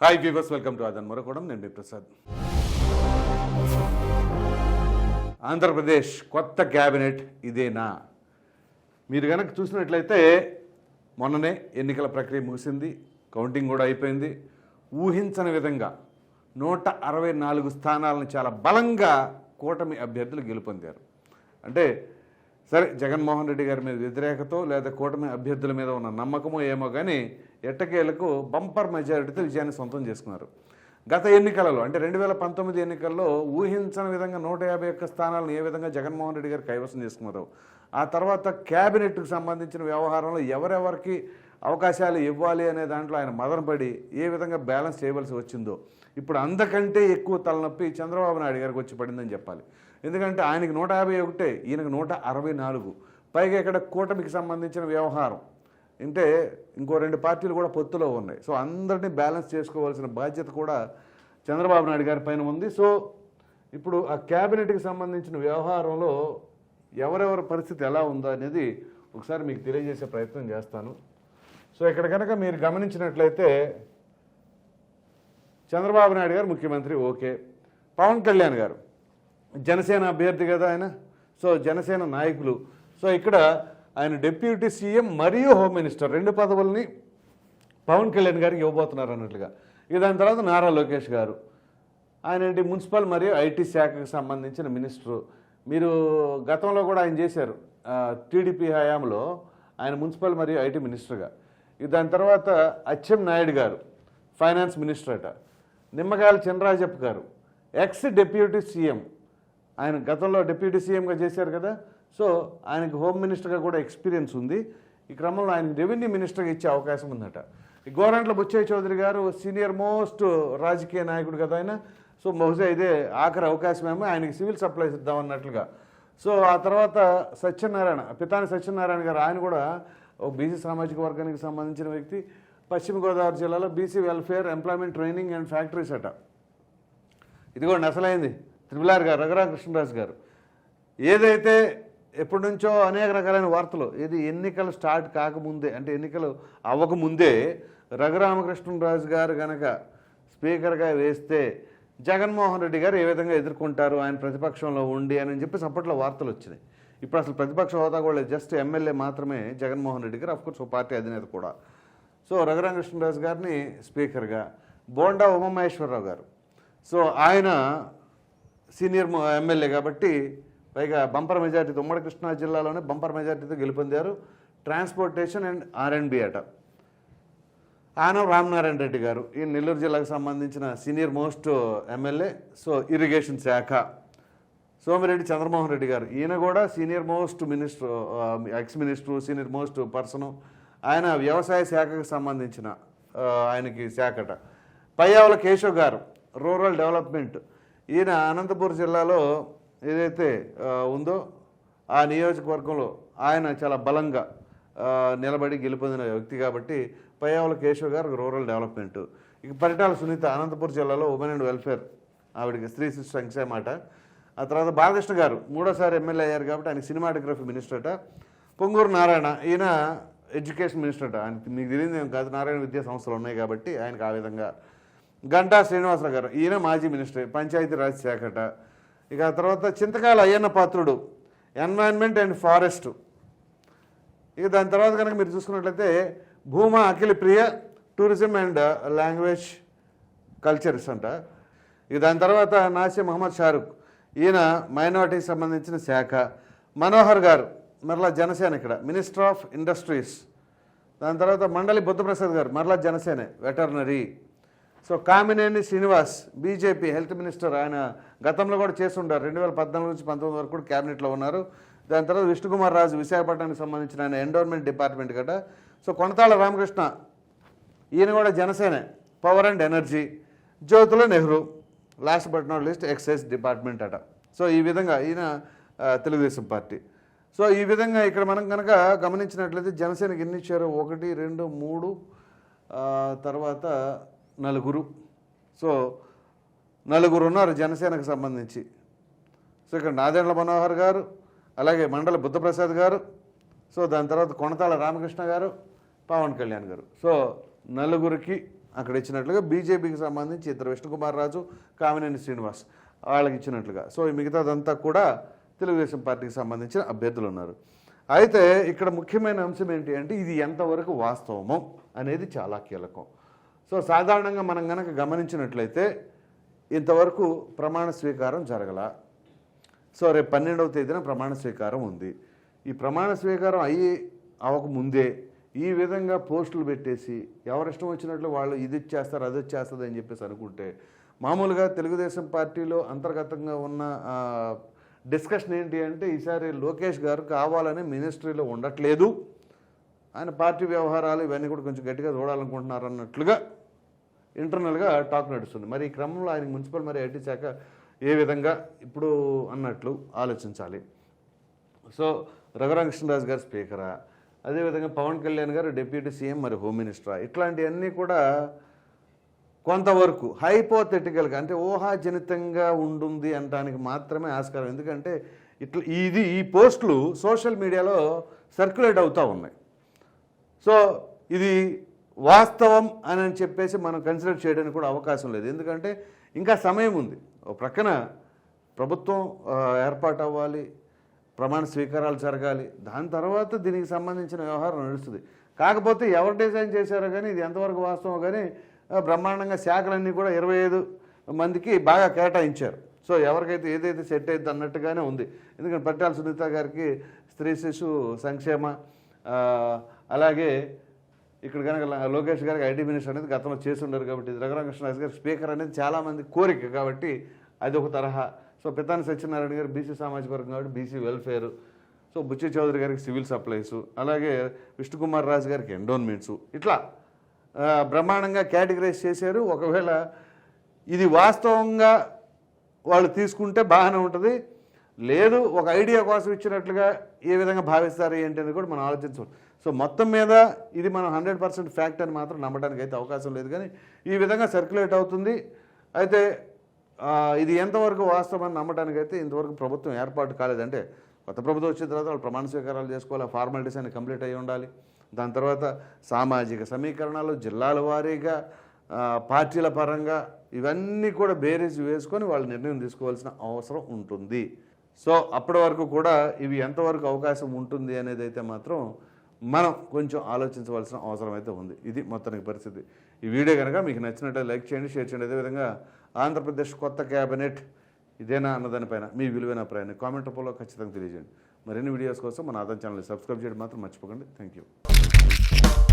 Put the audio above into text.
Hi viewers welcome to ఆదన్ మరొకడం నేను ప్రసాద్ ఆంధ్రప్రదేశ్ కొత్త క్యాబినెట్ ఇదేనా? మీరు కనుక చూసినట్లయితే మొన్ననే ఎన్నికల ప్రక్రియ ముగిసింది కౌంటింగ్ కూడా అయిపోయింది. ఊహించని విధంగా నూట అరవై నాలుగు స్థానాలను చాలా బలంగా కూటమి అభ్యర్థులు గెలుపొందారు. అంటే సరే జగన్మోహన్ రెడ్డి గారి మీద వ్యతిరేకతో లేదా కూటమి అభ్యర్థుల మీద ఉన్న నమ్మకమో ఏమో కానీ ఎట్టకేలకు బంపర్ మెజారిటీతో విజయాన్ని సొంతం చేసుకున్నారు. గత ఎన్నికలలో అంటే రెండు వేల పంతొమ్మిది ఎన్నికల్లో ఊహించని విధంగా నూట యాభై ఒక్క స్థానాలను ఏ విధంగా జగన్మోహన్ రెడ్డి గారు కైవసం చేసుకున్నారు. ఆ తర్వాత క్యాబినెట్కు సంబంధించిన వ్యవహారంలో ఎవరెవరికి అవకాశాలు ఇవ్వాలి అనే దాంట్లో ఆయన మదనపడి ఏ విధంగా బ్యాలెన్స్ చేయవలసి వచ్చిందో ఇప్పుడు అందకంటే ఎక్కువ తలనొప్పి చంద్రబాబు నాయుడు గారికి వచ్చి పడిందని చెప్పాలి. ఎందుకంటే ఆయనకి నూట యాభై ఒకటే ఈయనకు నూట అరవై నాలుగు. పైగా ఇక్కడ కూటమికి సంబంధించిన వ్యవహారం అంటే ఇంకో రెండు పార్టీలు కూడా పొత్తులో ఉన్నాయి. సో అందరినీ బ్యాలెన్స్ చేసుకోవాల్సిన బాధ్యత కూడా చంద్రబాబు నాయుడు గారి పైన ఉంది. సో ఇప్పుడు ఆ క్యాబినెట్కి సంబంధించిన వ్యవహారంలో ఎవరెవరి పరిస్థితి ఎలా ఉందో అనేది ఒకసారి మీకు తెలియజేసే ప్రయత్నం చేస్తాను. సో ఇక్కడ కనుక మీరు గమనించినట్లయితే చంద్రబాబు నాయుడు గారు ముఖ్యమంత్రి ఓకే. పవన్ కళ్యాణ్ గారు జనసేన అభ్యర్థి కదా ఆయన. సో జనసేన నాయకులు. సో ఇక్కడ ఆయన డిప్యూటీ సీఎం మరియు హోమ్ మినిస్టర్ రెండు పదవుల్ని పవన్ కళ్యాణ్ గారికి ఇవ్వబోతున్నారు అన్నట్లుగా. ఇక దాని తర్వాత నారా లోకేష్ గారు. ఆయన ఏంటి మున్సిపల్ మరియు ఐటీ శాఖకు సంబంధించిన మినిస్టరు. మీరు గతంలో కూడా ఆయన చేశారు. టీడీపీ హయాంలో ఆయన మున్సిపల్ మరియు ఐటీ మినిస్టర్గా. ఇక దాని తర్వాత అచ్చెం నాయుడు గారు ఫైనాన్స్ మినిస్టర్ అట. నిమ్మకాయల చినరాజప్ప గారు ఎక్స్ డిప్యూటీ సీఎం. ఆయన గతంలో డిప్యూటీ సీఎంగా చేశారు కదా సో ఆయనకు హోమ్ మినిస్టర్గా కూడా ఎక్స్పీరియన్స్ ఉంది. ఈ క్రమంలో ఆయన రెవెన్యూ మినిస్టర్గా ఇచ్చే అవకాశం ఉందట. ఈ గోరంట్ల బుచ్చయ్య చౌదరి గారు సీనియర్ మోస్ట్ రాజకీయ నాయకుడు కదా ఆయన. సో బహుశా ఇదే ఆఖరి అవకాశమేమో ఆయనకి సివిల్ సప్లైస్ ఇద్దామన్నట్లుగా సో ఆ తర్వాత సత్యనారాయణ పితాని సత్యనారాయణ గారు ఆయన కూడా ఒక బీసీ సామాజిక వర్గానికి సంబంధించిన వ్యక్తి. పశ్చిమ గోదావరి జిల్లాలో BC welfare employment training and factories అట. ఇది కూడా అసలైంది. త్రిపులార్ గారు రఘురామకృష్ణరాజు గారు. ఏదైతే ఎప్పటి నుంచో అనేక రకాలైన వార్తలు. ఇది ఎన్నికలు స్టార్ట్ కాకముందే అంటే ఎన్నికలు అవ్వకముందే రఘురామకృష్ణరాజు గారు కనుక స్పీకర్గా వేస్తే జగన్మోహన్ రెడ్డి గారు ఏ విధంగా ఎదుర్కొంటారు ఆయన ప్రతిపక్షంలో ఉండి అని చెప్పి అప్పట్లో వార్తలు వచ్చినాయి. ఇప్పుడు అసలు ప్రతిపక్ష హోదా కూడా జస్ట్ ఎమ్మెల్యే మాత్రమే జగన్మోహన్ రెడ్డి గారు అఫ్కోర్స్ ఓ పార్టీ అధినేత కూడా. సో రఘురామకృష్ణరాజు గారిని స్పీకర్గా బోండా ఉమామహేశ్వరరావు గారు. సో ఆయన సీనియర్ ఎమ్మెల్యే కాబట్టి పైగా బంపర్ మెజార్టీతో ఉమ్మడి కృష్ణా జిల్లాలోనే బంపర్ మెజార్టీతో గెలుపొందారు. ట్రాన్స్పోర్టేషన్ అండ్ ఆర్ఎండ్బి అట. ఆయన రామనారాయణ రెడ్డి గారు ఈ నెల్లూరు జిల్లాకు సంబంధించిన senior most MLA so irrigation శాఖ. సోమిరెడ్డి చంద్రమోహన్ రెడ్డి గారు ఈయన కూడా senior most minister ex minister senior most person. ఆయన వ్యవసాయ శాఖకు సంబంధించిన ఆయనకి శాఖట. పయ్యావుల కేశవ్ గారు రూరల్ డెవలప్మెంట్. ఈయన అనంతపూర్ జిల్లాలో ఏదైతే ఉందో ఆ నియోజకవర్గంలో ఆయన చాలా బలంగా నిలబడి గెలుపొందిన వ్యక్తి కాబట్టి పయ్యావుల కేశవ్ గారు రూరల్ డెవలప్మెంట్. ఇక పరిటాల సునీత అనంతపురం జిల్లాలో ఉమెన్ అండ్ వెల్ఫేర్ ఆవిడకి స్త్రీ శిశు సంక్షేమ అట. ఆ తర్వాత బాలకృష్ణ గారు మూడోసారి ఎమ్మెల్యే అయ్యారు కాబట్టి ఆయన సినిమాటోగ్రఫీ మినిస్టర్ అట. పొంగూరు నారాయణ ఈయన ఎడ్యుకేషన్ మినిస్టర్ అట. ఆయనకి మీకు తెలియదు ఏం కాదు నారాయణ విద్యా సంస్థలు ఉన్నాయి కాబట్టి ఆయనకు ఆ విధంగా. గంటా శ్రీనివాసరావు గారు ఈయన మాజీ మినిస్టర్ పంచాయతీ రాజ్ శాఖ అట. ఇక తర్వాత Chintakayala Ayyanna Patrudu environment and forest ఇక దాని తర్వాత కనుక మీరు చూసుకున్నట్లయితే Bhuma Akhila Priya tourism and language cultures అంట. ఇక దాని తర్వాత నాసి మహమ్మద్ షారుఖ్. ఈయన మైనార్టీకి సంబంధించిన శాఖ. మనోహర్ గారు మరలా జనసేన ఇక్కడ. మినిస్టర్ ఆఫ్ ఇండస్ట్రీస్ దాని తర్వాత మండలి బుద్ధప్రసాద్ గారు మరలా Janasena. Veterinary so Kamineni Srinivas BJP health minister ఆయన గతంలో కూడా చేస్తుంటారు. రెండు వేల పద్నాలుగు నుంచి పంతొమ్మిది వరకు కూడా క్యాబినెట్లో ఉన్నారు. దాని తర్వాత విష్ణుకుమార్ రాజు విశాఖపట్నానికి సంబంధించిన ఆయన ఎండోర్మెంట్ డిపార్ట్మెంట్ గట. సో కొనతాళ రామకృష్ణ ఈయన కూడా Janasena power and energy Jyothula Nehru last but not least excise department అట. సో ఈ విధంగా ఈయన తెలుగుదేశం పార్టీ. సో ఈ విధంగా ఇక్కడ మనం కనుక గమనించినట్లయితే జనసేనకి ఎన్ని ఇచ్చారు ఒకటి రెండు మూడు తర్వాత నలుగురు. సో నలుగురు ఉన్నారు జనసేనకు సంబంధించి. సో ఇక్కడ నాదెండ్ల మనోహర్ గారు అలాగే మండల బుద్ధప్రసాద్ గారు సో దాని తర్వాత కొనతాల రామకృష్ణ గారు పవన్ కళ్యాణ్ గారు. సో నలుగురికి అక్కడ ఇచ్చినట్లుగా బీజేపీకి సంబంధించి ఇద్దరు విష్ణుకుమార్ రాజు కామినేని శ్రీనివాస్ వాళ్ళకి ఇచ్చినట్లుగా. సో ఈ మిగతాదంతా కూడా తెలుగుదేశం పార్టీకి సంబంధించిన అభ్యర్థులు ఉన్నారు. అయితే ఇక్కడ ముఖ్యమైన అంశం ఏంటి అంటే ఇది ఎంతవరకు వాస్తవమో అనేది చాలా కీలకం. సో సాధారణంగా మనం గనక గమనించినట్లయితే ఇంతవరకు ప్రమాణ స్వీకారం జరగల. సో రేపు పన్నెండవ తేదీన ప్రమాణ స్వీకారం ఉంది. ఈ ప్రమాణ స్వీకారం అయ్యి అవ్వకముందే ఈ విధంగా పోస్టులు పెట్టేసి ఎవరిష్టం వచ్చినట్లు వాళ్ళు ఇది ఇచ్చేస్తారు అది వచ్చేస్తుంది అని చెప్పేసి అనుకుంటే మామూలుగా తెలుగుదేశం పార్టీలో అంతర్గతంగా ఉన్న డిస్కషన్ ఏంటి అంటే ఈసారి లోకేష్ గారు కావాలని మినిస్ట్రీలో ఉండట్లేదు. ఆయన పార్టీ వ్యవహారాలు ఇవన్నీ కూడా కొంచెం గట్టిగా చూడాలనుకుంటున్నారు అన్నట్లుగా ఇంటర్నల్గా టాక్ నడుస్తుంది. మరి ఈ క్రమంలో ఆయన మున్సిపల్ మరి ఐటీ శాఖ ఏ విధంగా ఇప్పుడు అన్నట్లు ఆలోచించాలి. సో రఘురామకృష్ణరాజు గారు స్పీకరా అదేవిధంగా పవన్ కళ్యాణ్ గారు డిప్యూటీ సీఎం మరి హోమ్ మినిస్టరా ఇట్లాంటివన్నీ కూడా కొంతవరకు హైపోథెటికల్గా అంటే ఊహాజనితంగా ఉంటుంది అనడానికి మాత్రమే ఆస్కారం. ఎందుకంటే ఇట్లా ఇది ఈ పోస్టులు సోషల్ మీడియాలో సర్క్యులేట్ అవుతూ ఉన్నాయి. సో ఇది వాస్తవం అని అని చెప్పేసి మనం కన్సిడర్ చేయడానికి కూడా అవకాశం లేదు. ఎందుకంటే ఇంకా సమయం ఉంది. ఓ ప్రక్కన ప్రభుత్వం ఏర్పాటు అవ్వాలి ప్రమాణ స్వీకారాలు జరగాలి. దాని తర్వాత దీనికి సంబంధించిన వ్యవహారం నడుస్తుంది. కాకపోతే ఎవరు డిజైన్ చేశారో కానీ ఇది ఎంతవరకు వాస్తవం కానీ బ్రహ్మాండంగా శాఖలన్నీ కూడా ఇరవై ఐదు మందికి బాగా కేటాయించారు. సో ఎవరికైతే ఏదైతే సెట్ అయింది అన్నట్టుగానే ఉంది. ఎందుకంటే పట్టాల సునీత గారికి స్త్రీ శిశు సంక్షేమ అలాగే ఇక్కడ కనుక లోకేష్ గారికి ఐటీ మినిస్టర్ అనేది గతంలో చేసి ఉన్నారు కాబట్టి రఘురామకృష్ణరాజు గారు స్పీకర్ అనేది చాలామంది కోరిక కాబట్టి అది ఒక తరహా. సో పితాని సత్యనారాయణ గారు బీసీ సామాజిక వర్గం కాబట్టి BC welfare. So Buchi Chowdary గారికి సివిల్ సప్లైస్. అలాగే విష్ణుకుమార్ రాజు గారికి ఎండోన్మెంట్స్. ఇట్లా బ్రహ్మాండంగా కేటగరైజ్ చేశారు. ఒకవేళ ఇది వాస్తవంగా వాళ్ళు తీసుకుంటే బాగానే ఉంటుంది. లేదు ఒక ఐడియా కోసం ఇచ్చినట్లుగా ఏ విధంగా భావిస్తారు ఏంటి అనేది కూడా మనం ఆలోచించవచ్చు. సో మొత్తం మీద ఇది మనం హండ్రెడ్ పర్సెంట్ ఫ్యాక్ట్ అని మాత్రం నమ్మడానికి అయితే అవకాశం లేదు. కానీ ఈ విధంగా సర్క్యులేట్ అవుతుంది. అయితే ఇది ఎంతవరకు వాస్తవం అని నమ్మడానికి అయితే ఇంతవరకు ప్రభుత్వం ఏర్పాటు కాలేదంటే కొత్త ప్రభుత్వం వచ్చిన తర్వాత వాళ్ళు ప్రమాణ స్వీకారాలు చేసుకోవాలి ఫార్మాలిటీస్ అన్ని కంప్లీట్ అయి ఉండాలి. దాని తర్వాత సామాజిక సమీకరణాలు జిల్లాల వారీగా పార్టీల పరంగా ఇవన్నీ కూడా బేరీజ్ వేసుకొని వాళ్ళు నిర్ణయం తీసుకోవాల్సిన అవసరం ఉంటుంది. సో అప్పటి వరకు కూడా ఇవి ఎంతవరకు అవకాశం ఉంటుంది అనేది అయితే మాత్రం మనం కొంచెం ఆలోచించవలసిన అవసరం అయితే ఉంది. ఇది మొత్తానికి పరిస్థితి. ఈ వీడియో కనుక మీకు నచ్చినట్లయితే లైక్ చేయండి షేర్ చేయండి. అదేవిధంగా ఆంధ్రప్రదేశ్ కొత్త క్యాబినెట్ ఇదేనా అన్నదానిపైన మీ విలువైన అభిప్రాయాన్ని కామెంట్ రూపంలో ఖచ్చితంగా తెలియజేయండి. మరిన్ని వీడియోస్ కోసం మన ఆదాయం ఛానల్ సబ్స్క్రైబ్ చేయడం మాత్రం మర్చిపోకండి. Thank you